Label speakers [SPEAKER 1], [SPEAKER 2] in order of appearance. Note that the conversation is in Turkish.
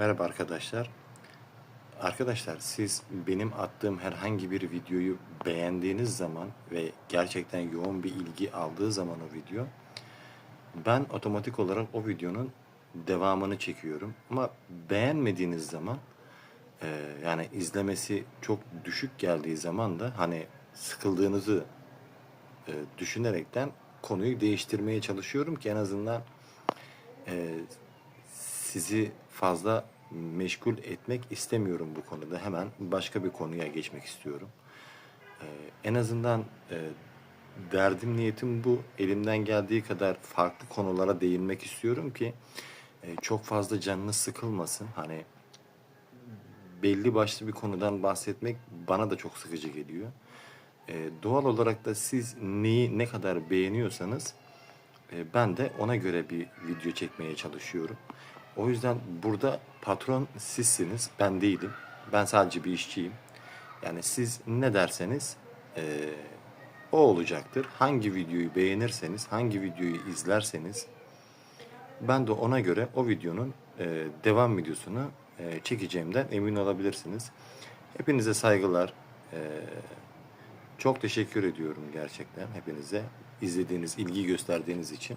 [SPEAKER 1] Merhaba arkadaşlar. Arkadaşlar siz benim attığım herhangi bir videoyu beğendiğiniz zaman ve gerçekten yoğun bir ilgi aldığı zaman o video ben otomatik olarak o videonun devamını çekiyorum. Ama beğenmediğiniz zaman e, yani izlemesi çok düşük geldiği zaman da hani sıkıldığınızı e, düşünerekten konuyu değiştirmeye çalışıyorum ki en azından e, sizi fazla meşgul etmek istemiyorum bu konuda. Hemen başka bir konuya geçmek istiyorum. Ee, en azından e, derdim niyetim bu. Elimden geldiği kadar farklı konulara değinmek istiyorum ki e, çok fazla canınız sıkılmasın. Hani belli başlı bir konudan bahsetmek bana da çok sıkıcı geliyor. E, doğal olarak da siz neyi ne kadar beğeniyorsanız e, ben de ona göre bir video çekmeye çalışıyorum. O yüzden burada patron sizsiniz, ben değilim. Ben sadece bir işçiyim. Yani siz ne derseniz e, o olacaktır. Hangi videoyu beğenirseniz, hangi videoyu izlerseniz ben de ona göre o videonun e, devam videosunu e, çekeceğimden emin olabilirsiniz. Hepinize saygılar. E, çok teşekkür ediyorum gerçekten hepinize izlediğiniz, ilgi gösterdiğiniz için.